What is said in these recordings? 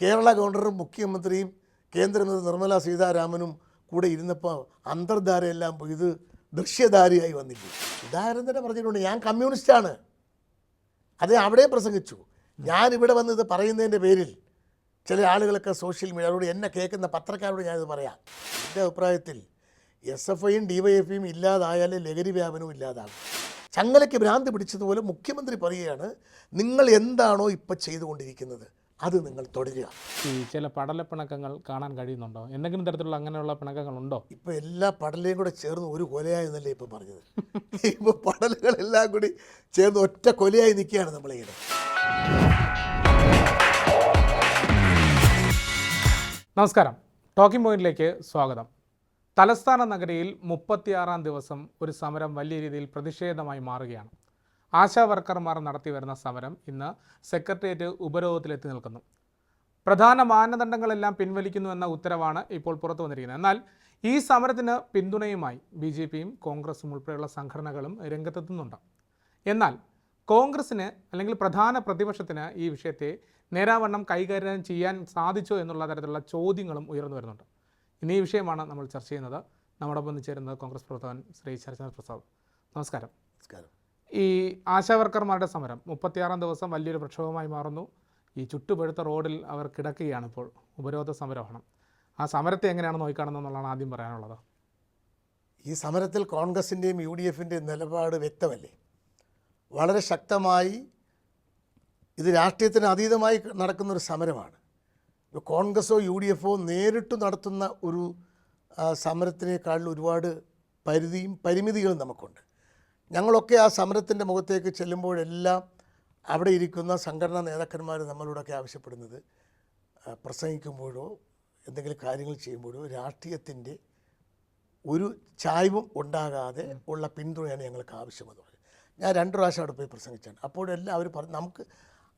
കേരള ഗവർണറും മുഖ്യമന്ത്രിയും കേന്ദ്രമന്ത്രി നിർമ്മല സീതാരാമനും കൂടെ ഇരുന്നപ്പോൾ അന്തർധാരയെല്ലാം ഇത് ദൃശ്യധാരയായി വന്നില്ല? ഉദാഹരണം തന്നെ പറഞ്ഞിട്ടുണ്ട്. ഞാൻ കമ്മ്യൂണിസ്റ്റാണ് അത് അവിടെ പ്രസംഗിച്ചു. ഞാനിവിടെ വന്ന് ഇത് പറയുന്നതിന്റെ പേരിൽ ചില ആളുകളൊക്കെ സോഷ്യൽ മീഡിയ അവരോട് എന്നെ കേൾക്കുന്ന പത്രക്കാരോട് ഞാനിത് പറയാം. എന്റെ അഭിപ്രായത്തിൽ എസ് എഫ് ഐയും ഡി വൈ എഫ് ഇല്ലാതായാലേ ലഹരി വ്യാപനവും ഇല്ലാതാകും. ചങ്ങലയ്ക്ക് ഭ്രാന്ത് പിടിച്ചതുപോലെ മുഖ്യമന്ത്രി പറയുകയാണ് നിങ്ങൾ എന്താണോ ഇപ്പം ചെയ്തുകൊണ്ടിരിക്കുന്നത്? അത് നിങ്ങൾ തുടരുക. ഈ ചില പടലപ്പിണക്കങ്ങൾ കാണാൻ കഴിയുന്നുണ്ടോ? എന്തെങ്കിലും തരത്തിലുള്ള അങ്ങനെയുള്ള പിണക്കങ്ങൾ ഉണ്ടോ ഇപ്പൊ എല്ലാ പടലയും കൂടെ ചേർന്ന് ഒരു കൊലയായെന്നല്ലേ ഇപ്പൊ പറഞ്ഞത്. ഇപ്പോൾ പടലുകളെല്ലാം കൂടി ചേർന്ന് ഒറ്റ കൊലയായി നിൽക്കുകയാണ് നമ്മളിങ്ങനെ. നമസ്കാരം. ടോക്കിംഗ് പോയിന്റിലേക്ക് സ്വാഗതം. തലസ്ഥാന നഗരിയിൽ മുപ്പത്തിയാറാം ദിവസം ഒരു സമരം വലിയ രീതിയിൽ പ്രതിഷേധമായി മാറുകയാണ്. ആശാ വർക്കർമാർ നടത്തി വരുന്ന സമരം ഇന്ന് സെക്രട്ടേറിയറ്റ് ഉപരോധത്തിലെത്തി നിൽക്കുന്നു. പ്രധാന മാനദണ്ഡങ്ങളെല്ലാം പിൻവലിക്കുന്നു എന്ന ഉത്തരവാണ് ഇപ്പോൾ പുറത്തു വന്നിരിക്കുന്നത്. എന്നാൽ ഈ സമരത്തിന് പിന്തുണയുമായി ബി ജെ പിയും കോൺഗ്രസും ഉൾപ്പെടെയുള്ള സംഘടനകളും രംഗത്തെത്തുന്നുണ്ട്. എന്നാൽ കോൺഗ്രസിന് അല്ലെങ്കിൽ പ്രധാന പ്രതിപക്ഷത്തിന് ഈ വിഷയത്തെ നേരാവണ്ണം കൈകാര്യം ചെയ്യാൻ സാധിച്ചോ എന്നുള്ള തരത്തിലുള്ള ചോദ്യങ്ങളും ഉയർന്നു വരുന്നുണ്ട്. ഇന്ന് ഈ വിഷയമാണ് നമ്മൾ ചർച്ച ചെയ്യുന്നത്. നമ്മോടൊപ്പം ചേരുന്നത് കോൺഗ്രസ് പ്രവർത്തകൻ ശ്രീ ശരചന്ദ്ര പ്രസാദ്. നമസ്കാരം. നമസ്കാരം. ഈ ആശാവർക്കർമാരുടെ സമരം മുപ്പത്തിയാറാം ദിവസം വലിയൊരു പ്രക്ഷോഭമായി മാറുന്നു. ഈ ചുട്ടുപഴുത്ത റോഡിൽ അവർ കിടക്കുകയാണ് ഇപ്പോൾ ഉപരോധ സമരമാണ് ആ സമരത്തെ എങ്ങനെയാണ് നോക്കിക്കാണുന്നത് എന്നുള്ളതാണ് ആദ്യം പറയാനുള്ളത്. ഈ സമരത്തിൽ കോൺഗ്രസിന്റെയും യു ഡി എഫിന്റെയും നിലപാട് വ്യക്തമല്ലേ? വളരെ ശക്തമായി ഇത് രാഷ്ട്രീയത്തിന് അതീതമായി നടക്കുന്നൊരു സമരമാണ്. കോൺഗ്രസോ യു ഡി എഫോ നേരിട്ട് നടത്തുന്ന ഒരു സമരത്തിനേക്കാളിൽ ഒരുപാട് പരിധിയും പരിമിതികളും നമുക്കുണ്ട്. ഞങ്ങളൊക്കെ ആ സമരത്തിന്റെ മുഖത്തേക്ക് ചെല്ലുമ്പോഴെല്ലാം അവിടെ ഇരിക്കുന്ന സംഘടനാ നേതാക്കന്മാർ നമ്മളോടൊക്കെ ആവശ്യപ്പെടുന്നത് പ്രസംഗിക്കുമ്പോഴോ എന്തെങ്കിലും കാര്യങ്ങൾ ചെയ്യുമ്പോഴോ രാഷ്ട്രീയത്തിന്റെ ഒരു ചായ്വും ഉണ്ടാകാതെ ഉള്ള പിന്തുണയാണ് ഞങ്ങൾക്ക് ആവശ്യമെന്ന് പറഞ്ഞു ഞാൻ രണ്ട് പ്രാവശ്യം അവിടെ പോയി പ്രസംഗിച്ചാണ്. അപ്പോഴെല്ലാം അവർ പറഞ്ഞു നമുക്ക്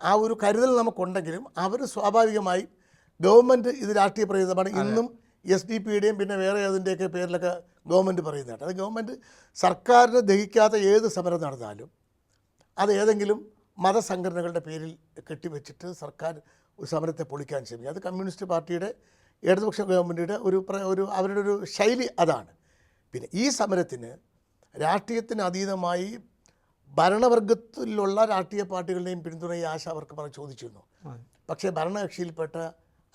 ആ ഒരു കരുതൽ നമുക്കുണ്ടെങ്കിലും അവർ സ്വാഭാവികമായി ഗവൺമെന്റ് ഇത് രാഷ്ട്രീയ പ്രേരിതമാണ്. ഇന്നും എസ് ഡി പിയുടെയും പിന്നെ വേറെ അതിന്റെയൊക്കെ പേരിലൊക്കെ ഗവൺമെന്റ് പറയുന്നതാണ് അത് ഗവൺമെന്റ് സർക്കാരിനെ ദഹിക്കാത്ത ഏത് സമരം നടന്നാലും അത് ഏതെങ്കിലും മതസംഘടനകളുടെ പേരിൽ കെട്ടിവെച്ചിട്ട് സർക്കാർ ഒരു സമരത്തെ പൊളിക്കാൻ ശ്രമിക്കും. അത് കമ്മ്യൂണിസ്റ്റ് പാർട്ടിയുടെ ഇടതുപക്ഷ ഗവൺമെന്റിയുടെ ഒരു പ്ര- ഒരു അവരുടെ ഒരു ശൈലി അതാണ്. പിന്നെ ഈ സമരത്തിന് രാഷ്ട്രീയത്തിന് അതീതമായി ഭരണവർഗത്തിലുള്ള രാഷ്ട്രീയ പാർട്ടികളുടെയും പിന്തുണ ഈ ആശ വർക്കർമാർ ചോദിച്ചിരുന്നു. പക്ഷേ ഭരണകക്ഷിയിൽപ്പെട്ട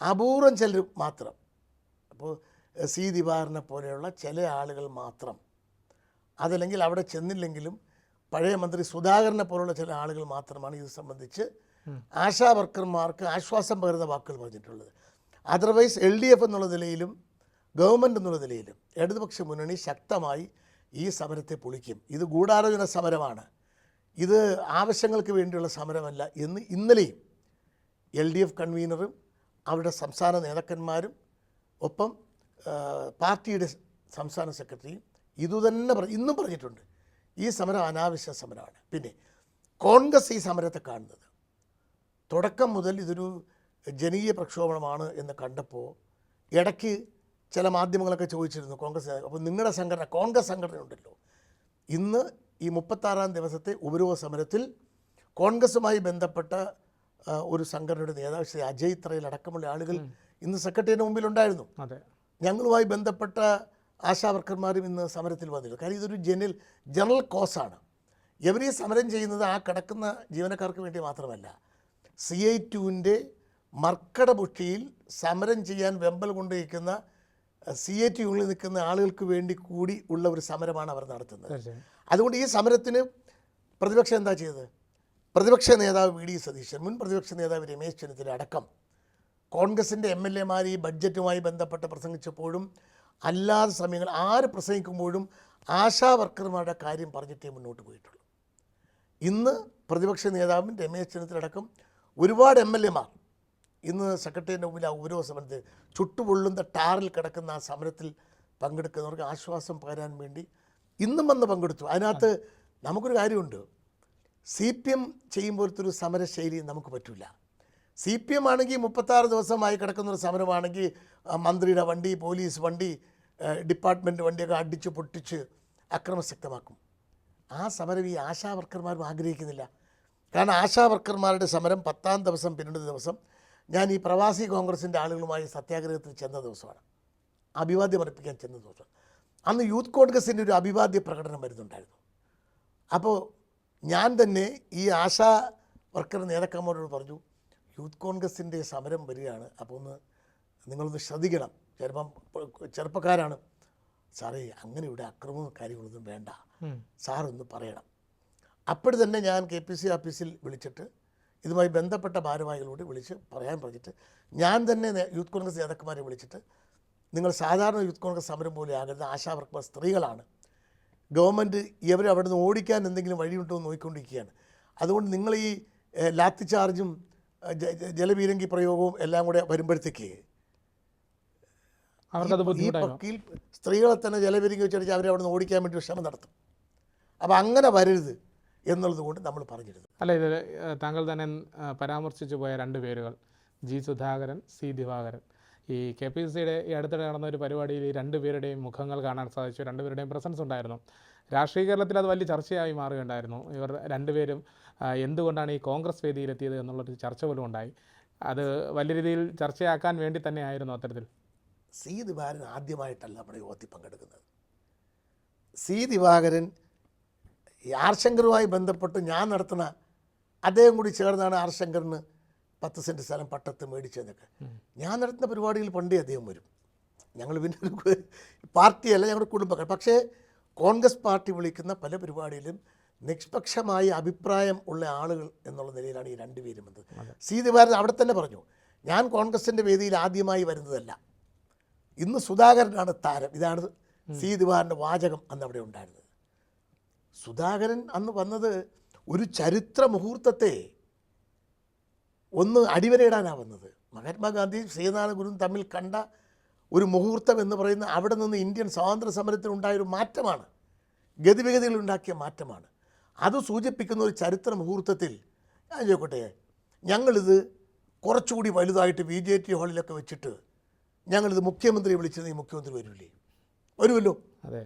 അപൂർവം ചിലർ മാത്രം അപ്പോൾ സി ദിവാറിനെ പോലെയുള്ള ചില ആളുകൾ മാത്രം അതല്ലെങ്കിൽ അവിടെ ചെന്നില്ലെങ്കിലും പഴയ മന്ത്രി സുധാകരനെ പോലുള്ള ചില ആളുകൾ മാത്രമാണ് ഇത് സംബന്ധിച്ച് ആശാ വർക്കർമാർക്ക് ആശ്വാസം പകരുന്ന വാക്കുകൾ പറഞ്ഞിട്ടുള്ളത്. അതർവൈസ് എൽ ഡി എഫ് എന്നുള്ള നിലയിലും ഗവൺമെന്റ് എന്നുള്ള നിലയിലും ഇടതുപക്ഷ മുന്നണി ശക്തമായി ഈ സമരത്തെ പൊളിക്കും. ഇത് ഗൂഢാലോചന സമരമാണ്. ഇത് ആവശ്യങ്ങൾക്ക് വേണ്ടിയുള്ള സമരമല്ല എന്ന് ഇന്നലെയും എൽ ഡി എഫ് കൺവീനറും അവരുടെ സംസ്ഥാന നേതാക്കന്മാരും ഒപ്പം പാർട്ടിയുടെ സംസ്ഥാന സെക്രട്ടറിയും ഇതുതന്നെ പറ ഇന്നും പറഞ്ഞിട്ടുണ്ട്. ഈ സമരം അനാവശ്യ സമരമാണ്. പിന്നെ കോൺഗ്രസ് ഈ സമരത്തെ കാണുന്നത്. തുടക്കം മുതൽ ഇതൊരു ജനീയ പ്രക്ഷോഭമാണ് എന്ന് കണ്ടപ്പോൾ ഇടയ്ക്ക് ചില മാധ്യമങ്ങളൊക്കെ ചോദിച്ചിരുന്നു കോൺഗ്രസ് അപ്പോൾ നിങ്ങളുടെ സംഘടന കോൺഗ്രസ് സംഘടന ഉണ്ടല്ലോ. ഇന്ന് ഈ മുപ്പത്താറാം ദിവസത്തെ ഉപരോധ സമരത്തിൽ കോൺഗ്രസുമായി ബന്ധപ്പെട്ട ഒരു സംഘടനയുടെ നേതാവ് ശ്രീ അജയ് ത്രയിൽ അടക്കമുള്ള ആളുകൾ ഇന്ന് സെക്രട്ടറിയുടെ മുമ്പിലുണ്ടായിരുന്നു. അതെ. ഞങ്ങളുമായി ബന്ധപ്പെട്ട ആശാവർക്കർമാരും ഇന്ന് സമരത്തിൽ വന്നിരുന്നു. കാര്യം ഇതൊരു ജനൽ ജനറൽ കോസാണ്. എവരീ സമരം ചെയ്യുന്നത് ആ കിടക്കുന്ന ജീവനക്കാർക്ക് വേണ്ടി മാത്രമല്ല. സി ഐ ടുവിന്റെ മർക്കടപുഷ്ടിയിൽ സമരം ചെയ്യാൻ വെമ്പൽ കൊണ്ടിരിക്കുന്ന സി ഐ ടി യൂണിൽ നിൽക്കുന്ന ആളുകൾക്ക് വേണ്ടി കൂടി ഉള്ള ഒരു സമരമാണ് അവർ നടത്തുന്നത്. അതുകൊണ്ട് ഈ സമരത്തിന് പ്രതിപക്ഷം എന്താ ചെയ്തത്? പ്രതിപക്ഷ നേതാവ് വി ഡി സതീശൻ മുൻ പ്രതിപക്ഷ നേതാവ് രമേശ് ചെന്നിത്തല അടക്കം കോൺഗ്രസിന്റെ എം എൽ എമാർ ഈ ബഡ്ജറ്റുമായി ബന്ധപ്പെട്ട് പ്രസംഗിച്ചപ്പോഴും അല്ലാതെ സമയങ്ങൾ ആര് പ്രസംഗിക്കുമ്പോഴും ആശാ വർക്കർമാരുടെ കാര്യം പറഞ്ഞിട്ടേ മുന്നോട്ട് പോയിട്ടുള്ളൂ. ഇന്ന് പ്രതിപക്ഷ നേതാവും രമേശ് ചെന്നിത്തലടക്കം ഒരുപാട് എം എൽ എമാർ ഇന്ന് സെക്രട്ടറിയുടെ മുമ്പിൽ ആ ഓരോ സമരത്തിൽ ചുട്ടുപൊള്ളുന്ന ടാറിൽ കിടക്കുന്ന ആ സമരത്തിൽ പങ്കെടുക്കുന്നവർക്ക് ആശ്വാസം പകരാൻ വേണ്ടി ഇന്നും വന്ന് പങ്കെടുത്തു. അതിനകത്ത് നമുക്കൊരു കാര്യമുണ്ട്. സി പി എം ചെയ്യുമ്പോഴത്തെ ഒരു സമരശൈലി നമുക്ക് പറ്റില്ല സി പി എം ആണെങ്കിൽ മുപ്പത്താറ് ദിവസമായി കിടക്കുന്ന ഒരു സമരമാണെങ്കിൽ മന്ത്രിയുടെ വണ്ടി പോലീസ് വണ്ടി ഡിപ്പാർട്ട്മെന്റ് വണ്ടിയൊക്കെ അടിച്ച് പൊട്ടിച്ച് അക്രമശക്തമാക്കും ആ സമരം ഈ ആശാ വർക്കർമാരും ആഗ്രഹിക്കുന്നില്ല. കാരണം ആശാ വർക്കർമാരുടെ സമരം പത്താം ദിവസം പിന്നിടുന്ന ദിവസം ഞാൻ ഈ പ്രവാസി കോൺഗ്രസിന്റെ ആളുകളുമായി സത്യാഗ്രഹത്തിൽ ചെന്ന ദിവസമാണ്. അഭിവാദ്യം അർപ്പിക്കാൻ ചെന്ന ദിവസം. അന്ന് യൂത്ത് കോൺഗ്രസിന്റെ ഒരു അഭിവാദ്യ പ്രകടനം വരുന്നുണ്ടായിരുന്നു. അപ്പോൾ ഞാൻ തന്നെ ഈ ആശാ വർക്കർ നേതാക്കന്മാരോട് പറഞ്ഞു യൂത്ത് കോൺഗ്രസിന്റെ സമരം വരികയാണ്. അപ്പോൾ ഒന്ന് നിങ്ങളൊന്ന് ശ്രദ്ധിക്കണം. ചിലപ്പം ചെറുപ്പക്കാരാണ് സാറേ അങ്ങനെ ഇവിടെ അക്രമവും കാര്യങ്ങളൊന്നും വേണ്ട. സാറൊന്ന് പറയണം. അപ്പോൾ തന്നെ ഞാൻ കെ പി സി ഓഫീസിൽ വിളിച്ചിട്ട് ഇതുമായി ബന്ധപ്പെട്ട ഭാരവാഹികളോട് വിളിച്ച് പറയാൻ പറഞ്ഞിട്ട് ഞാൻ തന്നെ യൂത്ത് കോൺഗ്രസ് നേതാക്കന്മാരെ വിളിച്ചിട്ട് നിങ്ങൾ സാധാരണ യൂത്ത് കോൺഗ്രസ് സമരം പോലെ ആകരുത്. ആശാവർക്കർ സ്ത്രീകളാണ്. ഗവൺമെന്റ് ഇവരെ അവിടെ നിന്ന് ഓടിക്കാൻ എന്തെങ്കിലും വഴിയുണ്ടോ എന്ന് നോക്കിക്കൊണ്ടിരിക്കുകയാണ്. അതുകൊണ്ട് നിങ്ങൾ ഈ ലാത്തി ചാർജും ജലപീരങ്കി പ്രയോഗവും എല്ലാം കൂടെ വരുമ്പോഴത്തേക്ക് ഈ പക്കിയിൽ സ്ത്രീകളെ തന്നെ ജലപീരങ്കി വെച്ചടിച്ച് അവരെ അവിടെ നിന്ന് ഓടിക്കാൻ വേണ്ടി ഒരു ശ്രമം നടത്തും. അപ്പോൾ അങ്ങനെ വരരുത് എന്നുള്ളത് കൊണ്ട് നമ്മൾ പറഞ്ഞിരുന്നു. അല്ല ഇത് താങ്കൾ തന്നെ പരാമർശിച്ചു പോയ രണ്ട് പേരുകൾ. G Sudhakaran C Divakaran. ഈ കെ പി സിയുടെ ഈ അടുത്തിടെ നടന്ന ഒരു പരിപാടിയിൽ ഈ രണ്ടുപേരുടെയും മുഖങ്ങൾ കാണാൻ സാധിച്ചു. രണ്ടുപേരുടെയും പ്രസൻസ് ഉണ്ടായിരുന്നു. രാഷ്ട്രീയ കേരളത്തിൽ അത് വലിയ ചർച്ചയായി മാറുകയുണ്ടായിരുന്നു. ഇവർ രണ്ടുപേരും എന്തുകൊണ്ടാണ് ഈ കോൺഗ്രസ് വേദിയിലെത്തിയത് എന്നുള്ളൊരു ചർച്ച പോലും ഉണ്ടായി. അത് വലിയ രീതിയിൽ ചർച്ചയാക്കാൻ വേണ്ടി തന്നെയായിരുന്നു അത്തരത്തിൽ. സി ദിവാകരൻ ആദ്യമായിട്ടല്ല നമ്മുടെ യോഗത്തിൽ പങ്കെടുക്കുന്നത്. സി ദിവാകരൻ ആർ ശങ്കറുമായി ബന്ധപ്പെട്ട് ഞാൻ നടത്തുന്ന അദ്ദേഹം കൂടി ചേർന്നാണ് ആർ ശങ്കറിന് പത്ത് സെന്റ് സ്ഥലം പട്ടത്ത് മേടിച്ചതെന്നൊക്കെ. ഞാൻ നടത്തുന്ന പരിപാടിയിൽ പണ്ടേ അദ്ദേഹം വരും. ഞങ്ങൾ പിന്നെ ഒരു പാർട്ടിയല്ല ഞങ്ങളുടെ കുടുംബക്കാർ. പക്ഷേ കോൺഗ്രസ് പാർട്ടി വിളിക്കുന്ന പല പരിപാടിയിലും നിഷ്പക്ഷമായ അഭിപ്രായം ഉള്ള ആളുകൾ എന്നുള്ള നിലയിലാണ് ഈ രണ്ടുപേരും വന്നത്. സി. ദിവാരൻ അവിടെ തന്നെ പറഞ്ഞു ഞാൻ കോൺഗ്രസിന്റെ വേദിയിൽ ആദ്യമായി വരുന്നതല്ല. ഇന്ന് സുധാകരനാണ് താരം. ഇതാണ് സി. ദിവാറിന്റെ വാചകം അന്ന് അവിടെ ഉണ്ടായിരുന്നത്. സുധാകരൻ അന്ന് വന്നത് ഒരു ചരിത്ര മുഹൂർത്തത്തെ ഒന്ന് അടിവരയിടാനാണ് വന്നത്. മഹാത്മാഗാന്ധിയും ശ്രീനാരായണ ഗുരു തമ്മിൽ കണ്ട ഒരു മുഹൂർത്തം എന്ന് പറയുന്ന അവിടെ നിന്ന് ഇന്ത്യൻ സ്വാതന്ത്ര്യ സമരത്തിനുണ്ടായ ഒരു മാറ്റമാണ്. ഗതിവിഗതികൾ ഉണ്ടാക്കിയ മാറ്റമാണ്. അത് സൂചിപ്പിക്കുന്ന ഒരു ചരിത്ര മുഹൂർത്തത്തിൽ ഞാൻ ചോദിക്കട്ടെ ഞങ്ങളിത് കുറച്ചുകൂടി വലുതായിട്ട് ബി ജെ ടി ഹാളിലൊക്കെ വെച്ചിട്ട് ഞങ്ങളിത് മുഖ്യമന്ത്രിയെ വിളിച്ചത് ഈ മുഖ്യമന്ത്രി വരില്ലേ വരുമല്ലോ. അതെ.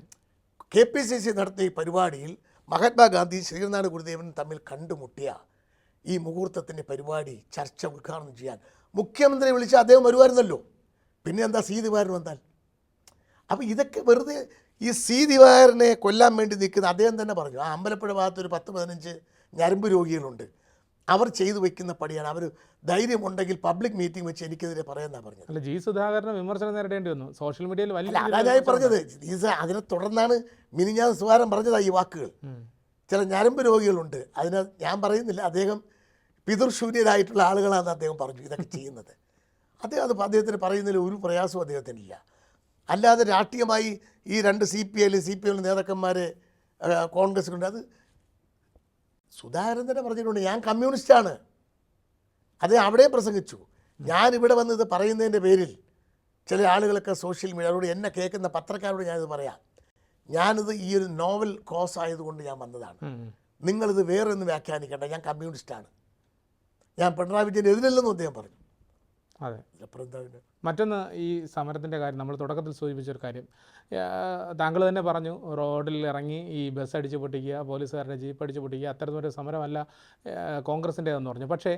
കെ പി സി സി നടത്തിയ ഈ പരിപാടിയിൽ മഹാത്മാഗാന്ധി ശ്രീനാരായണ ഗുരുദേവനും തമ്മിൽ കണ്ടുമുട്ടിയ ഈ മുഹൂർത്തത്തിന്റെ പരിപാടി ചർച്ച ഉദ്ഘാടനം ചെയ്യാൻ മുഖ്യമന്ത്രിയെ വിളിച്ച് അദ്ദേഹം വരുമായിരുന്നല്ലോ. പിന്നെ എന്താ സീതുമാരൻ വന്നാൽ? അപ്പോൾ ഇതൊക്കെ വെറുതെ ഈ സി ദിവാരനെ കൊല്ലാൻ വേണ്ടി നിൽക്കുന്ന അദ്ദേഹം തന്നെ പറഞ്ഞു. ആ അമ്പലപ്പുഴ ഭാഗത്ത് ഒരു പത്ത് പതിനഞ്ച് ഞരമ്പ് രോഗികളുണ്ട്. അവർ ചെയ്തു വെക്കുന്ന പടിയാണ് അവർ ധൈര്യമുണ്ടെങ്കിൽ പബ്ലിക് മീറ്റിംഗ് വെച്ച് എനിക്കെതിരെ പറയാമെന്നാണ് പറഞ്ഞത്. അല്ല ജി സുധാകരന് വിമർശനം നേരിടേണ്ടി വന്നു. സോഷ്യൽ മീഡിയയിൽ വലിയ ഞാൻ പറഞ്ഞത്. ജീസ അതിനെ തുടർന്നാണ് മിനിഞ്ഞാൻ സുധാകരൻ പറഞ്ഞതാ ഈ വാക്കുകൾ. ചില ഞരമ്പ് രോഗികളുണ്ട്. അതിന് ഞാൻ പറയുന്നില്ല. അദ്ദേഹം പിതൃശൂന്യരായിട്ടുള്ള ആളുകളാണെന്ന് അദ്ദേഹം പറഞ്ഞു. ഇതൊക്കെ ചെയ്യുന്നത്. അദ്ദേഹം അത് അദ്ദേഹത്തിന് പറയുന്നതിൽ ഒരു പ്രയാസവും അദ്ദേഹത്തിനില്ല. അല്ലാതെ രാഷ്ട്രീയമായി ഈ രണ്ട് സി പി ഐയിൽ സി പി എൽ നേതാക്കന്മാരെ കോൺഗ്രസ്സിലുണ്ട് അത് സുധാകരൻ തന്നെ പറഞ്ഞിട്ടുണ്ട് ഞാൻ കമ്മ്യൂണിസ്റ്റാണ്. അത് അവിടെ പ്രസംഗിച്ചു. ഞാൻ ഇവിടെ വന്ന് ഇത് പറയുന്നതിന്റെ പേരിൽ ചില ആളുകളൊക്കെ സോഷ്യൽ മീഡിയ അവരോട് എന്നെ കേൾക്കുന്ന പത്രക്കാരോട് ഞാനിത് പറയാം. ഞാനിത് ഈ ഒരു നോവൽ കോസ് ആയതുകൊണ്ട് ഞാൻ വന്നതാണ്. നിങ്ങളിത് വേറെ ഒന്ന് വ്യാഖ്യാനിക്കേണ്ട. ഞാൻ കമ്മ്യൂണിസ്റ്റാണ്. ഞാൻ പിണറായി വിജയൻ എതിരില്ലെന്നും അദ്ദേഹം പറഞ്ഞു. അതെ. മറ്റൊന്ന് ഈ സമരത്തിന്റെ കാര്യം നമ്മൾ തുടക്കത്തിൽ സൂചിപ്പിച്ച ഒരു കാര്യം. താങ്കൾ തന്നെ പറഞ്ഞു റോഡിൽ ഇറങ്ങി ഈ ബസ് അടിച്ച് പൊട്ടിക്കുക പോലീസുകാരുടെ ജീപ്പ് അടിച്ച് പൊട്ടിക്കുക അത്തരത്തിലൊരു സമരമല്ല കോൺഗ്രസിന്റേതെന്ന് പറഞ്ഞു. പക്ഷേ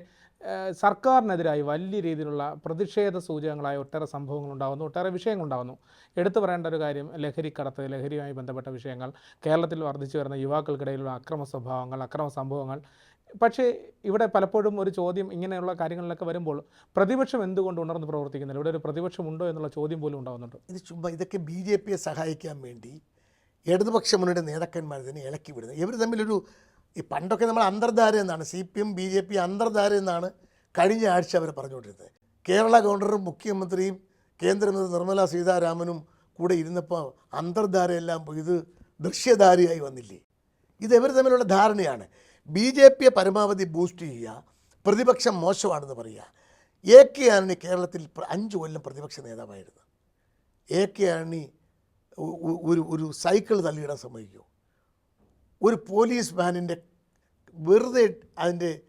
സർക്കാരിനെതിരായി വലിയ രീതിയിലുള്ള പ്രതിഷേധ സൂചകങ്ങളായ ഒട്ടേറെ സംഭവങ്ങൾ ഉണ്ടാകുന്നു ഒട്ടേറെ വിഷയങ്ങൾ ഉണ്ടാകുന്നു എടുത്തു പറയേണ്ട ഒരു കാര്യം ലഹരിക്കടത്ത് ലഹരിയുമായി ബന്ധപ്പെട്ട വിഷയങ്ങൾ കേരളത്തിൽ വർദ്ധിച്ചു വരുന്ന യുവാക്കൾക്കിടയിലുള്ള അക്രമ സ്വഭാവങ്ങൾ അക്രമ സംഭവങ്ങൾ പക്ഷേ ഇവിടെ പലപ്പോഴും ഒരു ചോദ്യം ഇങ്ങനെയുള്ള കാര്യങ്ങളിലൊക്കെ വരുമ്പോൾ പ്രതിപക്ഷം എന്തുകൊണ്ട് ഉണർന്ന് പ്രവർത്തിക്കുന്നില്ല? ഇവിടെ ഒരു പ്രതിപക്ഷം ഉണ്ടോ എന്നുള്ള ചോദ്യം പോലും ഉണ്ടാകുന്നുണ്ട് ഇത് ചുമ്മാ ഇതൊക്കെ ബി ജെ പിയെ സഹായിക്കാൻ വേണ്ടി ഇടതുപക്ഷ മുന്നണിയുടെ നേതാക്കന്മാർ ഇതിനെ ഇളക്കി വിടുന്നത്. ഇവർ തമ്മിലൊരു ഈ പണ്ടൊക്കെ നമ്മൾ അന്തർധാര എന്നാണ് C P M B J P അന്തർധാര എന്നാണ് കഴിഞ്ഞ ആഴ്ച അവർ പറഞ്ഞുകൊണ്ടിരുന്നത്. കേരള ഗവർണറും മുഖ്യമന്ത്രിയും കേന്ദ്രമന്ത്രി നിർമ്മല സീതാരാമനും കൂടെ ഇരുന്നപ്പോൾ അന്തർധാരയെല്ലാം ഇത് ദൃശ്യധാരയായി വന്നില്ലേ? ഇത് ഇവർ തമ്മിലുള്ള ധാരണയാണ്. ബി ജെ പിയെ പരമാവധി ബൂസ്റ്റ് ചെയ്യുക പ്രതിപക്ഷം മോശമാണെന്ന് പറയുക. എ കെ ആണി കേരളത്തിൽ അഞ്ച് കൊല്ലം പ്രതിപക്ഷ നേതാവായിരുന്നു. എ കെ ഒ- ഒരു ഒരു സൈക്കിൾ തള്ളിയിടാൻ സമ്മതിക്കുമോ ഒരു പോലീസ് വാനിന്റെ വെറുതെ അതിന്റെ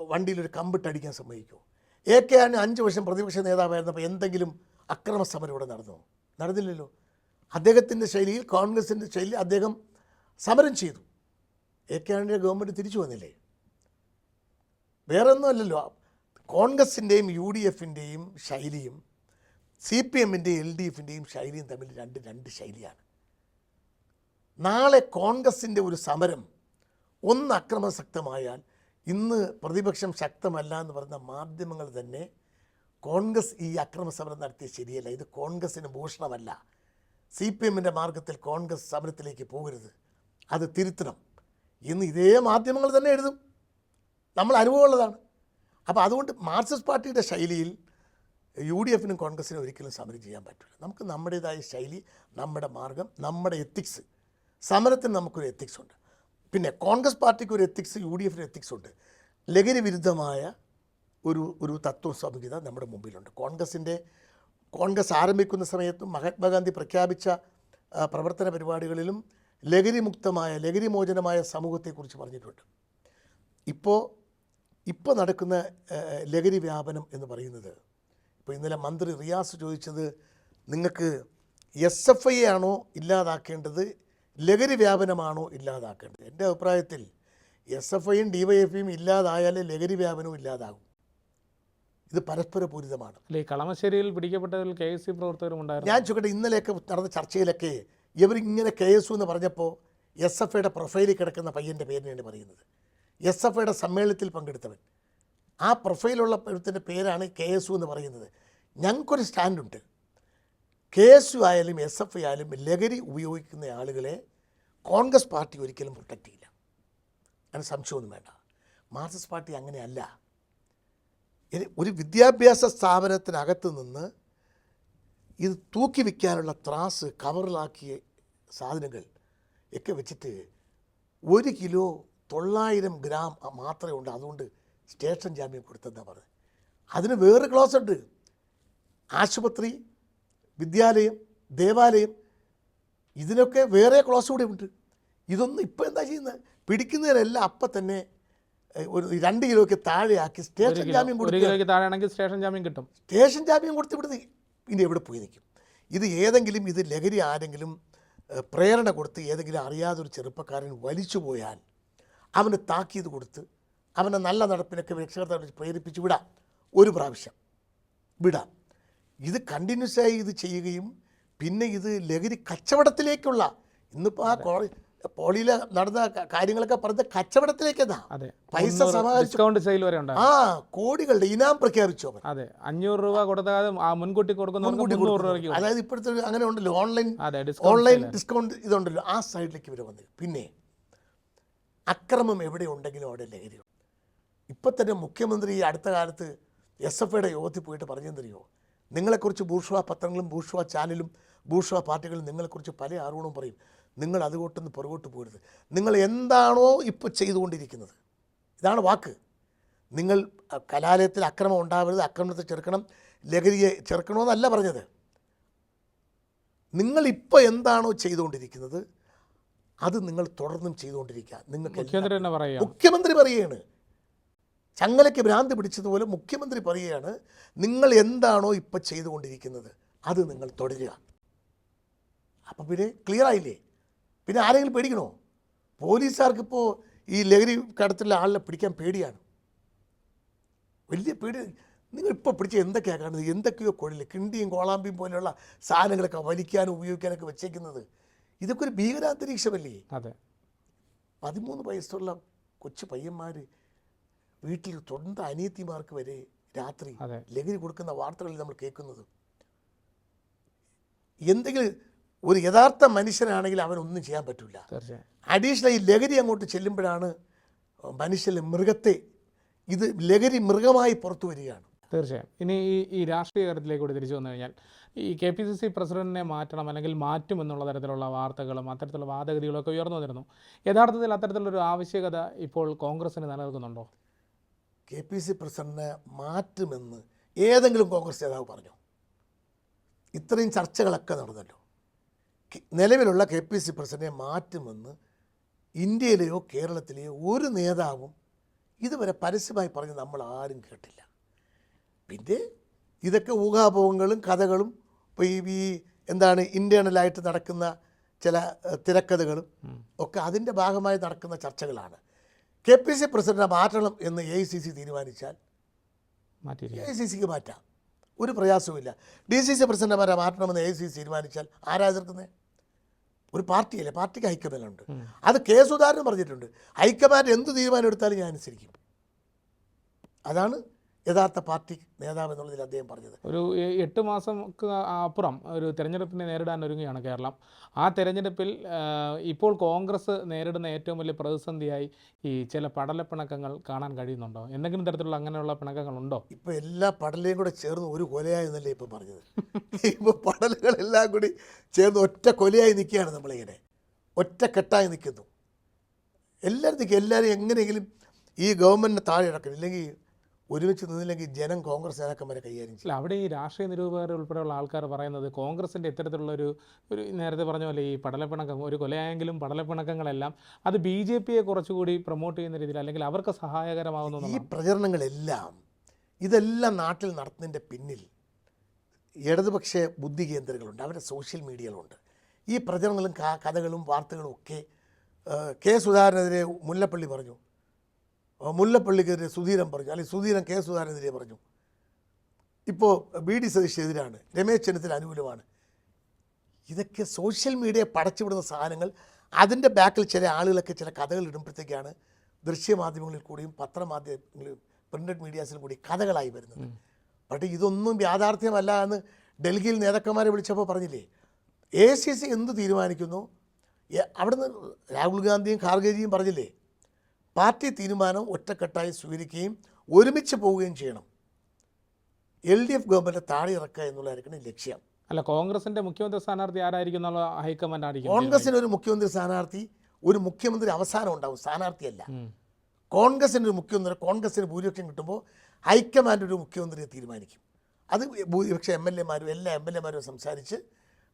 വണ്ടിയിലൊരു കമ്പിട്ടടിക്കാൻ സമ്മതിക്കുമോ എ കെ ആണി അഞ്ച് വർഷം പ്രതിപക്ഷ നേതാവായിരുന്നപ്പോൾ എന്തെങ്കിലും അക്രമ സമരം ഇവിടെ നടന്നോ? നടന്നില്ലല്ലോ. അദ്ദേഹത്തിന്റെ ശൈലിയിൽ കോൺഗ്രസിന്റെ ശൈലിയിൽ അദ്ദേഹം സമരം ചെയ്തു. എ കെ ആന്റണിയുടെ ഗവൺമെന്റ് തിരിച്ചു വന്നില്ലേ? വേറെ ഒന്നുമല്ലല്ലോ കോൺഗ്രസിന്റെയും യു ഡി എഫിന്റെയും ശൈലിയും സി പി എമ്മിന്റെയും എൽ ഡി എഫിന്റെയും ശൈലിയും തമ്മിൽ രണ്ട് രണ്ട് ശൈലിയാണ്. നാളെ കോൺഗ്രസിന്റെ ഒരു സമരം ഒന്ന് അക്രമശക്തമായാൽ ഇന്ന് പ്രതിപക്ഷം ശക്തമല്ല എന്ന് പറയുന്ന മാധ്യമങ്ങൾ തന്നെ കോൺഗ്രസ് ഈ അക്രമ സമരം നടത്തിയ ശരിയല്ല. ഇത് കോൺഗ്രസിന് ഭൂഷണമല്ല സി പി എമ്മിന്റെ മാർഗത്തിൽ കോൺഗ്രസ് സമരത്തിലേക്ക് പോകരുത്. അത് തിരുത്തണം. എന്ന് ഇതേ മാധ്യമങ്ങൾ തന്നെ എഴുതും. നമ്മൾ അനുഭവമുള്ളതാണ്. അപ്പോൾ അതുകൊണ്ട് മാർക്സിസ്റ്റ് പാർട്ടിയുടെ ശൈലിയിൽ യു ഡി എഫിനും കോൺഗ്രസിനും ഒരിക്കലും സമരം ചെയ്യാൻ പറ്റില്ല. നമുക്ക് നമ്മുടേതായ ശൈലി നമ്മുടെ മാർഗം നമ്മുടെ എത്തിക്സ്. സമരത്തിന് നമുക്കൊരു എത്തിക്സ് ഉണ്ട്. പിന്നെ കോൺഗ്രസ് പാർട്ടിക്ക് ഒരു എത്തിക്സ് യു ഡി എഫിന് എത്തിക്സ് ഉണ്ട്. ലഹരി വിരുദ്ധമായ ഒരു ഒരു തത്വ സംഹിത നമ്മുടെ മുമ്പിലുണ്ട്. കോൺഗ്രസിന്റെ കോൺഗ്രസ് ആരംഭിക്കുന്ന സമയത്തും മഹാത്മാഗാന്ധി പ്രഖ്യാപിച്ച പ്രവർത്തന പരിപാടികളിലും ലഹരി ലഹരിമോചനമായ ലഹരി മോചനമായ സമൂഹത്തെക്കുറിച്ച് പറഞ്ഞിട്ടുണ്ട്. ഇപ്പോൾ ഇപ്പോൾ നടക്കുന്ന ലഹരി വ്യാപനം എന്ന് പറയുന്നത് ഇപ്പോൾ ഇന്നലെ മന്ത്രി റിയാസ് ചോദിച്ചത് നിങ്ങൾക്ക് എസ് എഫ് ഐ ആണോ ഇല്ലാതാക്കേണ്ടത്? ലഹരി വ്യാപനമാണോ ഇല്ലാതാക്കേണ്ടത്? എന്റെ അഭിപ്രായത്തിൽ എസ് എഫ് ഐയും ഡി വൈ എഫ് ഇല്ലാതായാലേ ലഹരി വ്യാപനവും ഇല്ലാതാകും. ഇത് പരസ്പര പൂരിതമാണ് അല്ലെ കളമശ്ശേരിയിൽ പിടിക്കപ്പെട്ടതിൽ കെ എസ് സി പ്രവർത്തകരും ഉണ്ടായിരുന്നു. ഞാൻ ചോദിക്കട്ടെ ഇന്നലെയൊക്കെ നടന്ന ചർച്ചയിലൊക്കെ ഇവരിങ്ങനെ കെ എസ് എന്ന് പറഞ്ഞപ്പോൾ എസ് എഫ് ഐയുടെ പ്രൊഫൈലിൽ കിടക്കുന്ന പയ്യന്റെ പേരിനാണ് പറയുന്നത്. എസ് എഫ് ഐയുടെ സമ്മേളനത്തിൽ പങ്കെടുത്തവൻ. ആ പ്രൊഫൈലുള്ള പഴുത്തിന്റെ പേരാണ് കെ എസ് എന്ന് പറയുന്നത്. ഞങ്ങൾക്കൊരു സ്റ്റാൻഡുണ്ട്. കെ എസ് യു ആയാലും എസ് എഫ് ഐ ആയാലും ലഹരി ഉപയോഗിക്കുന്ന ആളുകളെ കോൺഗ്രസ് പാർട്ടി ഒരിക്കലും പ്രൊട്ടക്റ്റ് ചെയ്യില്ല. അതിന് സംശയമൊന്നും വേണ്ട. മാർക്സിസ്റ്റ് പാർട്ടി അങ്ങനെയല്ല. ഒരു വിദ്യാഭ്യാസ സ്ഥാപനത്തിനകത്ത് നിന്ന് ഇത് തൂക്കി വിൽക്കാനുള്ള ത്രാസ് കവറിലാക്കിയ സാധനങ്ങൾ ഒക്കെ വെച്ചിട്ട് ഒരു കിലോ തൊള്ളായിരം ഗ്രാം മാത്രമേ ഉണ്ട്. അതുകൊണ്ട് സ്റ്റേഷൻ ജാമ്യം കൊടുത്തെന്നാണ് പറഞ്ഞത്. അതിന് വേറെ ക്ലോസ് ഉണ്ട്. ആശുപത്രി വിദ്യാലയം ദേവാലയം ഇതിനൊക്കെ വേറെ ക്ലോസ് കൂടെ ഉണ്ട്. ഇതൊന്നും ഇപ്പോൾ എന്താ ചെയ്യുന്നത് പിടിക്കുന്നതിനെല്ലാം അപ്പം തന്നെ ഒരു രണ്ട് കിലോയ്ക്ക് താഴെയാക്കി സ്റ്റേഷൻ ജാമ്യം കൊടുത്തു സ്റ്റേഷൻ ജാമ്യം കിട്ടും. സ്റ്റേഷൻ ജാമ്യം കൊടുത്ത് ഇവിടുന്ന് ഇനി എവിടെ പോയി നിൽക്കും? ഇത് ഏതെങ്കിലും ഇത് ലഹരി ആരെങ്കിലും പ്രേരണ കൊടുത്ത് ഏതെങ്കിലും അറിയാതൊരു ചെറുപ്പക്കാരൻ വലിച്ചു പോയാൽ അവന് താക്കീത് കൊടുത്ത് അവനെ നല്ല നടപ്പിനൊക്കെ രക്ഷകർത്താക്കളെ പ്രേരിപ്പിച്ച് വിടാം. ഒരു പ്രാവശ്യം വിടാം. ഇത് കണ്ടിന്യൂസ് ആയി ഇത് ചെയ്യുകയും പിന്നെ ഇത് ലഹരി കച്ചവടത്തിലേക്കുള്ള ഇന്നിപ്പോൾ ആ കോളേജ് പോളിയിൽ നടന്ന കാര്യങ്ങളൊക്കെ പറഞ്ഞ കച്ചവടത്തിലേക്കെന്നാ പൈസ സമാഹരിച്ചു. ആ കോടികളുടെ ഇനാം പ്രഖ്യാപിച്ചു അതെ. അഞ്ഞൂറ് രൂപ കൊടുത്താതെ മുൻകൂട്ടി കൊടുക്കുന്നത്. അതായത് ഇപ്പോഴത്തെ അങ്ങനെ ഉണ്ടല്ലോ ഓൺലൈൻ ഓൺലൈൻ ഡിസ്കൗണ്ട് ഇതുണ്ടല്ലോ ആ സൈഡിലേക്ക് ഇവർ വന്നത് പിന്നെ അക്രമം എവിടെ ഉണ്ടെങ്കിലും അവിടെ ലഹരി ഇപ്പം തന്നെ മുഖ്യമന്ത്രി ഈ അടുത്ത കാലത്ത് എസ് എഫ് ഐയുടെ യോഗത്തിൽ പോയിട്ട് പറഞ്ഞെന്തറിയോ നിങ്ങളെക്കുറിച്ച് ബൂർഷ്വ പത്രങ്ങളും ബൂർഷ്വ ചാനലും ബൂർഷ്വ പാർട്ടികളും നിങ്ങളെക്കുറിച്ച് പല അറിവുകളും പറയും. നിങ്ങൾ അതുകൊട്ടൊന്ന് പുറകോട്ട് പോകരുത് നിങ്ങൾ എന്താണോ ഇപ്പോൾ ചെയ്തുകൊണ്ടിരിക്കുന്നത്. ഇതാണ് വാക്ക്. നിങ്ങൾ കലാലയത്തിൽ അക്രമം ഉണ്ടാവരുത് അക്രമത്തെ ചെറുക്കണം ലഹരിയെ ചെറുക്കണമെന്നല്ല പറഞ്ഞത്. നിങ്ങളിപ്പോൾ എന്താണോ ചെയ്തുകൊണ്ടിരിക്കുന്നത് അത് നിങ്ങൾ തുടർന്നും ചെയ്തുകൊണ്ടിരിക്കുക. നിങ്ങൾക്ക് മുഖ്യമന്ത്രി പറയുകയാണ്. ചങ്ങലയ്ക്ക് ഭ്രാന്തി പിടിച്ചതുപോലെ മുഖ്യമന്ത്രി പറയുകയാണ് നിങ്ങൾ എന്താണോ ഇപ്പോൾ ചെയ്തുകൊണ്ടിരിക്കുന്നത് അത് നിങ്ങൾ തുടരുക. അപ്പം പിന്നെ ക്ലിയർ ആയില്ലേ? പിന്നെ ആരെങ്കിലും പേടിക്കണോ? പോലീസുകാർക്കിപ്പോൾ ഈ ലഹരി കടത്തിലുള്ള ആളിനെ പിടിക്കാൻ പേടിയാണ്. വലിയ പേടി. നിങ്ങൾ ഇപ്പോൾ പിടിച്ച എന്തൊക്കെയാണ് കാണുന്നത്? എന്തൊക്കെയോ കൊള്ളില്ല കിണ്ടിയും കോളാമ്പിയും പോലെയുള്ള സാധനങ്ങളൊക്കെ വലിക്കാനും ഉപയോഗിക്കാനൊക്കെ വെച്ചേക്കുന്നത്. ഇതൊക്കെ ഒരു ഭീകരാന്തരീക്ഷമല്ലേ? അതെ. പതിമൂന്ന് വയസ്സുള്ള കൊച്ചു പയ്യന്മാർ വീട്ടിൽ സ്വന്തം അനിയത്തിമാർക്ക് വരെ രാത്രി. ലഹരി കൊടുക്കുന്ന വാർത്തകളിൽ നമ്മൾ കേൾക്കുന്നത്? എന്തെങ്കിലും ഒരു യഥാർത്ഥ മനുഷ്യനാണെങ്കിൽ അവനൊന്നും ചെയ്യാൻ പറ്റില്ല അഡീഷണൽ ഈ ലഹരി അങ്ങോട്ട് ചെല്ലുമ്പോഴാണ് മനുഷ്യൻ മൃഗത്തെ ഇത് ലഹരി മൃഗമായി പുറത്തു വരികയാണ്. തീർച്ചയായും. ഇനി ഈ ഈ രാഷ്ട്രീയ കാര്യത്തിലേക്ക് കൂടി തിരിച്ചു വന്നു കഴിഞ്ഞാൽ ഈ കെ പി സി സി പ്രസിഡന്റിനെ മാറ്റണം അല്ലെങ്കിൽ മാറ്റും എന്നുള്ള തരത്തിലുള്ള വാർത്തകളും അത്തരത്തിലുള്ള വാദഗതികളൊക്കെ ഉയർന്നു വന്നിരുന്നു. യഥാർത്ഥത്തിൽ അത്തരത്തിലുള്ളൊരു ആവശ്യകത ഇപ്പോൾ കോൺഗ്രസിന് നിലനിൽക്കുന്നുണ്ടോ? കെ പി സി പ്രസിഡന്റിനെ മാറ്റുമെന്ന് ഏതെങ്കിലും കോൺഗ്രസ് നേതാവ് പറഞ്ഞു. ഇത്രയും ചർച്ചകളൊക്കെ നടന്നല്ലോ. നിലവിലുള്ള കെ പി സി പ്രസിഡന്റിനെ മാറ്റുമെന്ന് ഇന്ത്യയിലെയോ കേരളത്തിലെയോ ഒരു നേതാവും ഇതുവരെ പരസ്യമായി പറഞ്ഞ് നമ്മൾ ആരും കേട്ടില്ല. പിന്നെ ഇതൊക്കെ ഊഹാപോഹങ്ങളും കഥകളും ഇപ്പോൾ ഈ ഈ എന്താണ് ഇന്റേണലായിട്ട് നടക്കുന്ന ചില തിരക്കഥകളും ഒക്കെ അതിന്റെ ഭാഗമായി നടക്കുന്ന ചർച്ചകളാണ്. കെ പി സി പ്രസിഡന്റിനെ മാറ്റണം എന്ന് എ ഐ സി സി തീരുമാനിച്ചാൽ എ ഐ സി സിക്ക് മാറ്റാം. ഒരു പ്രയാസവുമില്ല. ഡി സി സി പ്രസിഡന്റുമാരെ മാറ്റണമെന്ന് എ ഐ സി സി തീരുമാനിച്ചാൽ ആരാ എതിർക്കുന്നത് ഒരു പാർട്ടിയല്ലേ? പാർട്ടിക്ക് ഹൈക്കമാൻഡുണ്ട് അത് കെ സുധാകരൻ പറഞ്ഞിട്ടുണ്ട്. ഹൈക്കമാൻഡ് എന്ത് തീരുമാനം എടുത്താലും ഞാൻ അനുസരിക്കും. അതാണ് യഥാർത്ഥ പാർട്ടി നേതാവ് എന്നുള്ളതിൽ അദ്ദേഹം പറഞ്ഞത്. ഒരു എട്ട് മാസം അപ്പുറം ഒരു തെരഞ്ഞെടുപ്പിനെ നേരിടാൻ ഒരുങ്ങുകയാണ് കേരളം. ആ തെരഞ്ഞെടുപ്പിൽ ഇപ്പോൾ കോൺഗ്രസ് നേരിടുന്ന ഏറ്റവും വലിയ പ്രതിസന്ധിയായി ഈ ചില പടലപ്പിണക്കങ്ങൾ കാണാൻ കഴിയുന്നുണ്ടോ? എന്തെങ്കിലും തരത്തിലുള്ള അങ്ങനെയുള്ള പിണക്കങ്ങളുണ്ടോ? ഇപ്പൊ എല്ലാ പടലയും കൂടെ ചേർന്ന് ഒരു കൊലയായെന്നല്ലേ ഇപ്പൊ പറഞ്ഞത്. ഇപ്പൊ പടലുകളെല്ലാം കൂടി ചേർന്ന് ഒറ്റ കൊലയായി നിൽക്കുകയാണ് നമ്മളിങ്ങനെ. ഒറ്റ കെട്ടായി നിൽക്കുന്നു. എല്ലാവരും നിൽക്കും. എല്ലാവരും എങ്ങനെയെങ്കിലും ഈ ഗവൺമെന്റിനെ താഴെ ഇറക്കണം. ഇല്ലെങ്കിൽ ഒരുമിച്ച് നിന്നില്ലെങ്കിൽ ജനം കോൺഗ്രസ് നേതാക്കന്മാരെ കൈകാര്യം ചെയ്യും. അവിടെ ഈ രാഷ്ട്രീയ നിരൂപകർ ഉൾപ്പെടെയുള്ള ആൾക്കാർ പറയുന്നത് കോൺഗ്രസിന്റെ ഇത്തരത്തിലുള്ള ഒരു ഒരു നേരത്തെ പറഞ്ഞ പോലെ ഈ പടലപ്പിണക്കം ഒരു കൊലയായെങ്കിലും പടലപ്പിണക്കങ്ങളെല്ലാം അത് ബി ജെ പിയെ കുറച്ചുകൂടി പ്രൊമോട്ട് ചെയ്യുന്ന രീതിയിൽ അല്ലെങ്കിൽ അവർക്ക് സഹായകരമാകുന്നു ഈ. പ്രചരണങ്ങളെല്ലാം ഇതെല്ലാം നാട്ടിൽ നടത്തുന്നതിന്റെ പിന്നിൽ ഇടതുപക്ഷ ബുദ്ധി കേന്ദ്രങ്ങളുണ്ട് അവരുടെ സോഷ്യൽ മീഡിയകളുണ്ട്. ഈ പ്രചരണങ്ങളും കഥകളും വാർത്തകളും ഒക്കെ കെ സുധാകരനെതിരെ മുല്ലപ്പള്ളി പറഞ്ഞു. മുല്ലപ്പള്ളിക്കെതിരെ സുധീരൻ പറഞ്ഞു. അല്ലെങ്കിൽ സുധീരൻ കെ സുധാകരനെതിരെ പറഞ്ഞു. ഇപ്പോൾ ബി ഡി സതീഷിനെതിരാണ് രമേശ് ചെന്നിത്തല അനുകൂലമാണ്. ഇതൊക്കെ സോഷ്യൽ മീഡിയ പടച്ചുവിടുന്ന സാധനങ്ങൾ. അതിന്റെ ബാക്കിൽ ചില ആളുകളൊക്കെ ചില കഥകൾ ഇടുമ്പോഴത്തേക്കാണ് ദൃശ്യമാധ്യമങ്ങളിൽ കൂടിയും പത്രമാധ്യമങ്ങളിലും പ്രിന്റഡ് മീഡിയാസിലും കൂടി കഥകളായി വരുന്നത്. പക്ഷേ ഇതൊന്നും യാഥാർത്ഥ്യമല്ല എന്ന് ഡൽഹിയിൽ നേതാക്കന്മാരെ വിളിച്ചപ്പോൾ പറഞ്ഞില്ലേ? എ സി സി എന്ത് തീരുമാനിക്കുന്നു? അവിടുന്ന് രാഹുൽ ഗാന്ധിയും ഖാർഗേജിയും പറഞ്ഞില്ലേ? പാർട്ടി തീരുമാനം ഒറ്റക്കെട്ടായി സ്വീകരിക്കുകയും ഒരുമിച്ച് പോവുകയും ചെയ്യണം. എൽ ഡി എഫ് ഗവൺമെന്റ് താഴെ ഇറക്കുക എന്നുള്ളതായിരിക്കണം ലക്ഷ്യം. അല്ല കോൺഗ്രസിന്റെ മുഖ്യമന്ത്രി സ്ഥാനാർത്ഥി ആരായിരിക്കും എന്നുള്ള ഹൈക്കമാൻഡ് ആയിരിക്കും കോൺഗ്രസിന് ഒരു മുഖ്യമന്ത്രി സ്ഥാനാർത്ഥി ഒരു മുഖ്യമന്ത്രി അവസാനം ഉണ്ടാവും സ്ഥാനാർത്ഥിയല്ല. കോൺഗ്രസിന് ഒരു മുഖ്യമന്ത്രി കോൺഗ്രസിന് ഭൂരിപക്ഷം കിട്ടുമ്പോൾ ഹൈക്കമാൻഡ് ഒരു മുഖ്യമന്ത്രിയെ തീരുമാനിക്കും. അത് ഭൂരിപക്ഷ എം എൽ എമാരും എല്ലാ എം എൽ എമാരും സംസാരിച്ച്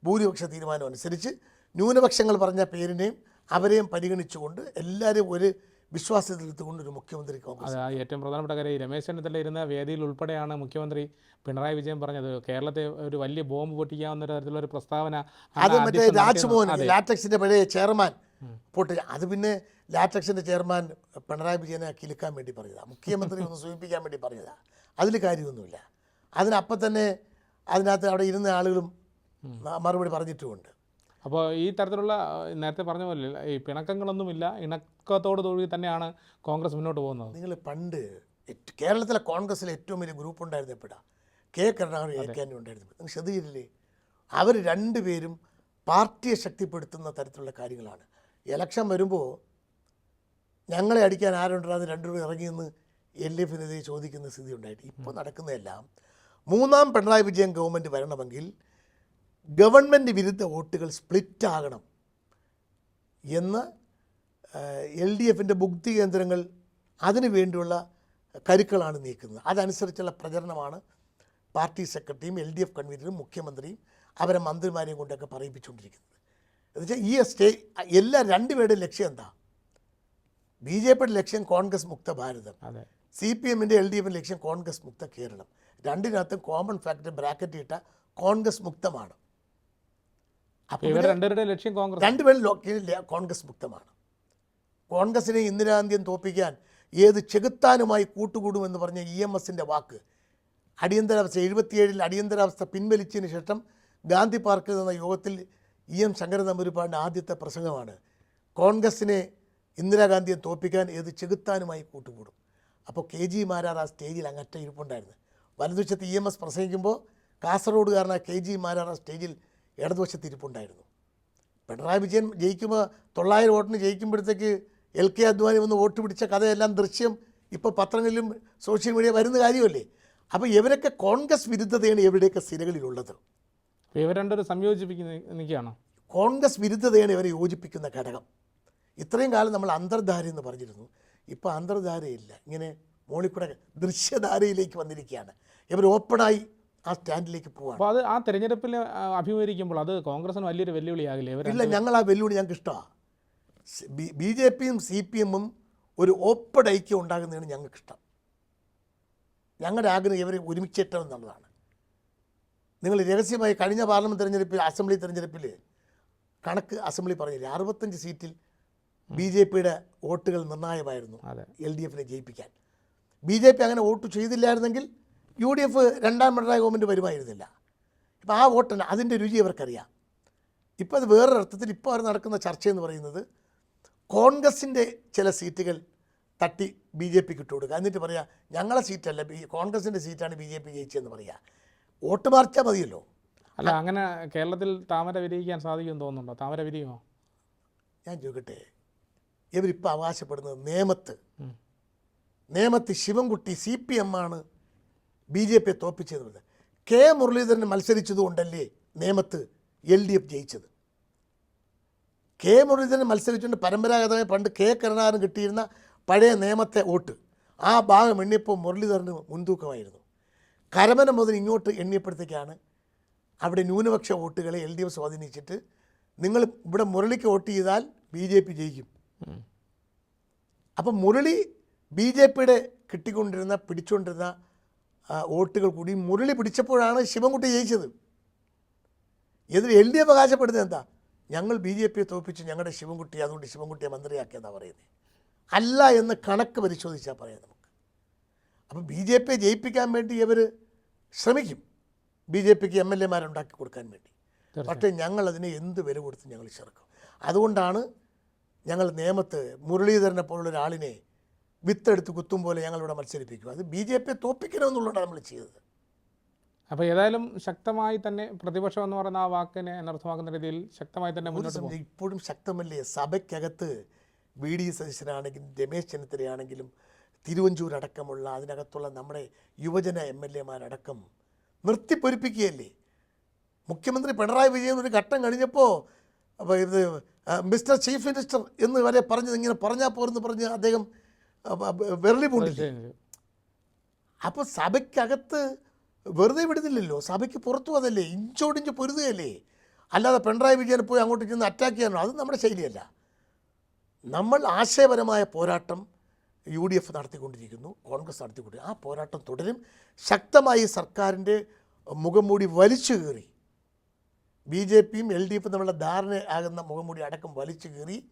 ഭൂരിപക്ഷ തീരുമാനം അനുസരിച്ച് ന്യൂനപക്ഷങ്ങൾ പറഞ്ഞ പേരിനെയും അവരെയും പരിഗണിച്ചുകൊണ്ട് എല്ലാവരും ഒരു വിശ്വാസത്തിലെടുത്തുകൊണ്ട് ഒരു മുഖ്യമന്ത്രി കോൺഗ്രസ് അത് ഏറ്റവും പ്രധാനപ്പെട്ട കാര്യം രമേശ് ചെന്നിത്തല ഇരുന്ന വേദിയിൽ ഉൾപ്പെടെയാണ് മുഖ്യമന്ത്രി പിണറായി വിജയൻ പറഞ്ഞത്. കേരളത്തെ ഒരു വലിയ ബോംബ് പൊട്ടിക്കാവുന്ന തരത്തിലുള്ള ഒരു പ്രസ്താവന അത് മറ്റേ രാജ്മോഹൻ ലാറ്റക്സിന്റെ പഴയ ചെയർമാൻ പൊട്ടി. അത് പിന്നെ ലാറ്റക്സിന്റെ ചെയർമാൻ പിണറായി വിജയനെ കിലുക്കാൻ വേണ്ടി പറഞ്ഞതാണ് മുഖ്യമന്ത്രി ഒന്ന് സൂചിപ്പിക്കാൻ വേണ്ടി പറഞ്ഞതാ. അതിൽ കാര്യമൊന്നുമില്ല. അതിനപ്പം തന്നെ അതിനകത്ത് അവിടെ ഇരുന്ന ആളുകളും മറുപടി പറഞ്ഞിട്ടുമുണ്ട്. അപ്പോൾ ഈ തരത്തിലുള്ള നേരത്തെ പറഞ്ഞ പോലെ ഈ പിണക്കങ്ങളൊന്നുമില്ല ഇണക്കത്തോട് കൂടി തന്നെയാണ് കോൺഗ്രസ് മുന്നോട്ട് പോകുന്നത്. നിങ്ങൾ പണ്ട് കേരളത്തിലെ കോൺഗ്രസ്സിലെ ഏറ്റവും വലിയ ഗ്രൂപ്പ് ഉണ്ടായിരുന്ന എപ്പോഴാ? കെ കരുണാകരൻ എ കെ ഉണ്ടായിരുന്നു നിങ്ങൾ ശ്രദ്ധിച്ചിട്ടില്ലേ? അവർ രണ്ടുപേരും പാർട്ടിയെ ശക്തിപ്പെടുത്തുന്ന തരത്തിലുള്ള കാര്യങ്ങളാണ്. ഇലക്ഷൻ വരുമ്പോൾ ഞങ്ങളെ അടിക്കാൻ ആരുണ്ടാകുന്ന രണ്ടുപേരും ഇറങ്ങിയെന്ന് എൽ ഡി എഫിനെതിരെ ചോദിക്കുന്ന സ്ഥിതി ഉണ്ടായിട്ട്. ഇപ്പോൾ നടക്കുന്നതെല്ലാം മൂന്നാം പിണറായി വിജയൻ ഗവൺമെന്റ് വരണമെങ്കിൽ ഗവൺമെന്റ് വിരുദ്ധ വോട്ടുകൾ സ്പ്ലിറ്റ് ആകണം എന്ന് എൽ ഡി എഫിന്റെ മുക്തി കേന്ദ്രങ്ങൾ അതിനു വേണ്ടിയുള്ള കരുക്കളാണ് നീക്കുന്നത്. അതനുസരിച്ചുള്ള പ്രചരണമാണ് പാർട്ടി സെക്രട്ടറിയും എൽ ഡി എഫ് കൺവീനറും മുഖ്യമന്ത്രിയും അവരെ മന്ത്രിമാരെയും കൊണ്ടൊക്കെ പറയിപ്പിച്ചുകൊണ്ടിരിക്കുന്നത്. എന്നുവെച്ചാൽ ഈ സ്റ്റേ എല്ലാ രണ്ടുപേരുടെയും ലക്ഷ്യം എന്താ? ബി ജെ പിയുടെ ലക്ഷ്യം കോൺഗ്രസ് മുക്ത ഭാരതം. സി പി എമ്മിന്റെ എൽ ഡി എഫിന്റെ ലക്ഷ്യം കോൺഗ്രസ് മുക്ത കേരളം. രണ്ടിനകത്തും കോമൺ ഫാക്ടർ ബ്രാക്കറ്റ് ഇട്ട കോൺഗ്രസ് മുക്തമാണ്. അപ്പോൾ രണ്ടുപേരുടെ ലക്ഷ്യം കോൺഗ്രസ് രണ്ടുപേരും കോൺഗ്രസ് മുക്തമാണ്. കോൺഗ്രസിനെ ഇന്ദിരാന്ത്യം തോപ്പിക്കാൻ ഏത് ചെകുത്താനുമായി കൂട്ടുകൂടുമെന്ന് പറഞ്ഞ ഇ എം എസിന്റെ വാക്ക്. അടിയന്തരാവസ്ഥ എഴുപത്തിയേഴിൽ അടിയന്തരാവസ്ഥ പിൻവലിച്ചതിന് ശേഷം ഗാന്ധി പാർക്കിൽ നിന്ന യോഗത്തിൽ ഇ എം ശങ്കര നമ്പൂരിപ്പാടിന്റെ ആദ്യത്തെ പ്രസംഗമാണ്. കോൺഗ്രസിനെ ഇന്ദിരാഗാന്ധിയെ തോപ്പിക്കാൻ ഏത് ചെകുത്താനുമായി കൂട്ടുകൂടും? അപ്പോൾ കെ ജി മാരാർ ആ സ്റ്റേജിൽ അങ്ങറ്റ ഇരിപ്പുണ്ടായിരുന്നു. വലതുവശത്ത് ഇ എം എസ് പ്രസംഗിക്കുമ്പോൾ കാസർഗോഡുകാരനായ കെ ജി മാരാർ ആ സ്റ്റേജിൽ ഇടതുവശത്ത് ഇരിപ്പുണ്ടായിരുന്നു. പിണറായി വിജയൻ ജയിക്കുമ്പോൾ തൊള്ളായിരം വോട്ടിന് ജയിക്കുമ്പോഴത്തേക്ക് എൽ കെ അദ്വാനി വന്ന് വോട്ട് പിടിച്ച കഥയെല്ലാം ദൃശ്യം ഇപ്പോൾ പത്രങ്ങളിലും സോഷ്യൽ മീഡിയ വരുന്ന കാര്യമല്ലേ? അപ്പോൾ ഇവരൊക്കെ കോൺഗ്രസ് വിരുദ്ധതയാണ് ഇവരുടെയൊക്കെ സ്ഥിരകളിലുള്ളത് ഇവർ രണ്ടൊരു സംയോജിപ്പിക്കുന്ന കോൺഗ്രസ് വിരുദ്ധതയാണ് ഇവരെ യോജിപ്പിക്കുന്ന ഘടകം. ഇത്രയും കാലം നമ്മൾ അന്തർധാര എന്ന് പറഞ്ഞിരുന്നു. ഇപ്പോൾ അന്തർധാരയില്ല. ഇങ്ങനെ മോളിക്കൂടെ ദൃശ്യധാരയിലേക്ക് വന്നിരിക്കുകയാണ്. ഇവർ ഓപ്പണായി ആ സ്റ്റാൻഡിലേക്ക് പോവാണ്. അപ്പോൾ അത് ആ തെരഞ്ഞെടുപ്പിൽ അഭിമുഖീകരിക്കുമ്പോൾ അത് കോൺഗ്രസിന് വലിയൊരു വെല്ലുവിളിയാകില്ലേ? ഇല്ല ഞങ്ങൾ ആ വെല്ലുവിളി ഞങ്ങൾക്ക് ഇഷ്ടമാണ്. ബി ജെ പിയും സി പി എമ്മും ഒരു ഓപ്പഡ് ഐക്യം ഉണ്ടാകുന്നതാണ് ഞങ്ങൾക്കിഷ്ടം. ഞങ്ങളുടെ ആഗ്രഹം ഇവരെ ഒരുമിച്ചേറ്റം എന്നുള്ളതാണ്. നിങ്ങൾ രഹസ്യമായി കഴിഞ്ഞ പാർലമെന്റ് തിരഞ്ഞെടുപ്പിൽ അസംബ്ലി തിരഞ്ഞെടുപ്പിൽ കണക്ക് അസംബ്ലി പറഞ്ഞില്ല? അറുപത്തഞ്ച് സീറ്റിൽ ബി ജെ പിയുടെ വോട്ടുകൾ നിർണായകമായിരുന്നു എൽ ഡി എഫിനെ ജയിപ്പിക്കാൻ. ബി ജെ പി അങ്ങനെ വോട്ട് ചെയ്തില്ലായിരുന്നെങ്കിൽ യു ഡി എഫ് രണ്ടാം പിണറായി ഗവൺമെന്റ് വരുമായിരുന്നില്ല. അപ്പോൾ ആ വോട്ടിന് അതിന്റെ രുചി അവർക്കറിയാം ഇപ്പോൾ അത് വേറൊരർത്ഥത്തിൽ ഇപ്പോൾ അവർ നടക്കുന്ന ചർച്ച എന്ന് പറയുന്നത് കോൺഗ്രസിന്റെ ചില സീറ്റുകൾ തട്ടി ബി ജെ പിക്ക് ഇട്ട് കൊടുക്കുക. എന്നിട്ട് പറയാം ഞങ്ങളെ സീറ്റല്ല ബി കോൺഗ്രസിന്റെ സീറ്റാണ് ബി ജെ പി ജയിച്ചതെന്ന് പറയുക വോട്ട് മാർച്ചാൽ മതിയല്ലോ. അല്ല അങ്ങനെ കേരളത്തിൽ താമര വിരിയിക്കാൻ സാധിക്കുമെന്ന് തോന്നുന്നുണ്ടോ? താമര വിരിയുമോ? ഞാൻ ചോദിക്കട്ടെ ഇവരിപ്പോൾ അവകാശപ്പെടുന്നത് നേമത്ത്. നേമത്ത് ശിവൻകുട്ടി സി പി എം ആണ് ബി ജെ പിയെ തോപ്പിച്ചത് കെ മുരളീധരൻ മത്സരിച്ചതുകൊണ്ടല്ലേ നേമത്ത് എൽ ഡി എഫ് ജയിച്ചത്? കെ മുരളീധരൻ മത്സരിച്ചുകൊണ്ട് പരമ്പരാഗതമായി പണ്ട് കെ കരുണാകരൻ കിട്ടിയിരുന്ന പഴയ നിയമത്തെ വോട്ട്. ആ ഭാഗം എണ്ണിയപ്പോൾ മുരളീധരന് മുൻതൂക്കമായിരുന്നു. കരമന മുതൽ ഇങ്ങോട്ട് എണ്ണിയപ്പോഴത്തേക്കാണ് അവിടെ ന്യൂനപക്ഷ വോട്ടുകളെ എൽ ഡി എഫ് സ്വാധീനിച്ചിട്ട് നിങ്ങൾ ഇവിടെ മുരളിക്ക് വോട്ട് ചെയ്താൽ ബി ജെ പി ജയിക്കും. അപ്പം മുരളി ബി ജെ പിയുടെ കിട്ടിക്കൊണ്ടിരുന്ന പിടിച്ചുകൊണ്ടിരുന്ന വോട്ടുകൾ കൂടി മുരളി പിടിച്ചപ്പോഴാണ് ശിവൻകുട്ടി ജയിച്ചത്. ഇതിൽ എൽ ഡി എഫ് അവകാശപ്പെടുന്നത് എന്താ? ഞങ്ങൾ ബി ജെ പിയെ തോൽപ്പിച്ച് ഞങ്ങളുടെ ശിവൻകുട്ടി അതുകൊണ്ട് ശിവൻകുട്ടിയെ മന്ത്രിയാക്കിയെന്നാണ് പറയുന്നത് അല്ല എന്ന് കണക്ക് പരിശോധിച്ചാൽ പറയാം നമുക്ക്. അപ്പം ബി ജെ പിയെ ജയിപ്പിക്കാൻ വേണ്ടി ഇവർ ശ്രമിക്കും. ബി ജെ പിക്ക് എം എൽ എമാരുണ്ടാക്കി കൊടുക്കാൻ വേണ്ടി. പക്ഷേ ഞങ്ങൾ അതിനെ എന്ത് വില കൊടുത്ത് ഞങ്ങൾ ചേർക്കും അതുകൊണ്ടാണ് ഞങ്ങൾ നിയമത്ത് മുരളീധരനെ പോലുള്ള ഒരാളിനെ വിത്തെടുത്ത് കുത്തും പോലെ ഞങ്ങളിവിടെ മത്സരിപ്പിക്കും. അത് ബി ജെ പിയെ തോപ്പിക്കണമെന്നുള്ളതാണ് നമ്മൾ ചെയ്തത്. അപ്പോൾ ഏതായാലും ശക്തമായി തന്നെ പ്രതിപക്ഷം എന്ന് പറയുന്ന ആ വാക്കിനെ അനർത്ഥമാക്കുന്ന രീതിയിൽ ശക്തമായി തന്നെ മുന്നോട്ട് പോകും. ഇപ്പോഴും ശക്തമല്ലേ? സഭയ്ക്കകത്ത് വി ഡി സതീശനാണെങ്കിലും രമേശ് ചെന്നിത്തലയാണെങ്കിലും തിരുവഞ്ചൂർ അടക്കമുള്ള അതിനകത്തുള്ള നമ്മുടെ യുവജന എം എൽ എമാരടക്കം നിർത്തിപ്പൊരിപ്പിക്കുകയല്ലേ മുഖ്യമന്ത്രി പിണറായി വിജയൻ ഒരു ഘട്ടം കഴിഞ്ഞപ്പോൾ അപ്പോൾ ഇത് മിസ്റ്റർ ചീഫ് മിനിസ്റ്റർ എന്ന് വരെ പറഞ്ഞത് ഇങ്ങനെ പറഞ്ഞാൽ പോരെന്ന് പറഞ്ഞ് അദ്ദേഹം വിരളി പൂണ്ടില്ലേ? അപ്പോൾ സഭയ്ക്കകത്ത് വെറുതെ വിടുന്നില്ലല്ലോ. സഭയ്ക്ക് പുറത്തു അതല്ലേ ഇഞ്ചോടിഞ്ച് പൊരുതുകയല്ലേ. അല്ലാതെ പിണറായി വിജയൻ പോയി അങ്ങോട്ട് ചെന്ന് അറ്റാക്ക് ചെയ്യാനോ അത് നമ്മുടെ ശൈലിയല്ല. നമ്മൾ ആശയപരമായ പോരാട്ടം യു ഡി എഫ് നടത്തിക്കൊണ്ടിരിക്കുന്നു കോൺഗ്രസ് നടത്തിക്കൊണ്ടിരിക്കുന്നു. ആ പോരാട്ടം തുടരും. ശക്തമായി സർക്കാരിന്റെ മുഖംമൂടി വലിച്ചു കീറി. ബി ജെ പിയും എൽ ഡി എഫും തമ്മിലുള്ള ധാരണ ആകുന്ന മുഖംമൂടി അടക്കം വലിച്ചു കീറി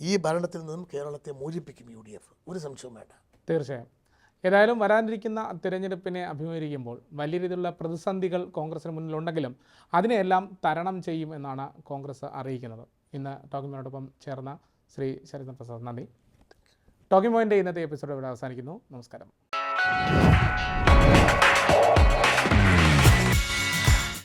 ഈ ഭരണത്തിൽ നിന്നും കേരളത്തെ മോചിപ്പിക്കും യു ഡി എഫ് ഒരു സംശയവും വേണ്ട. തീർച്ചയായും. ഏതായാലും വരാനിരിക്കുന്ന തിരഞ്ഞെടുപ്പിനെ അഭിമുഖീകരിക്കുമ്പോൾ വലിയ രീതിയിലുള്ള പ്രതിസന്ധികൾ കോൺഗ്രസിന് മുന്നിലുണ്ടെങ്കിലും അതിനെയെല്ലാം തരണം ചെയ്യും എന്നാണ് കോൺഗ്രസ് അറിയിക്കുന്നത്. ഇന്ന് ടോക്കിംഗ് പോയിന്റോടൊപ്പം ചേർന്ന ശ്രീ ശരത് പ്രസാദ്. നന്ദി. ടോക്കിംഗ് പോയിന്റ് ഇന്നത്തെ എപ്പിസോഡ് ഇവിടെ അവസാനിക്കുന്നു. നമസ്കാരം.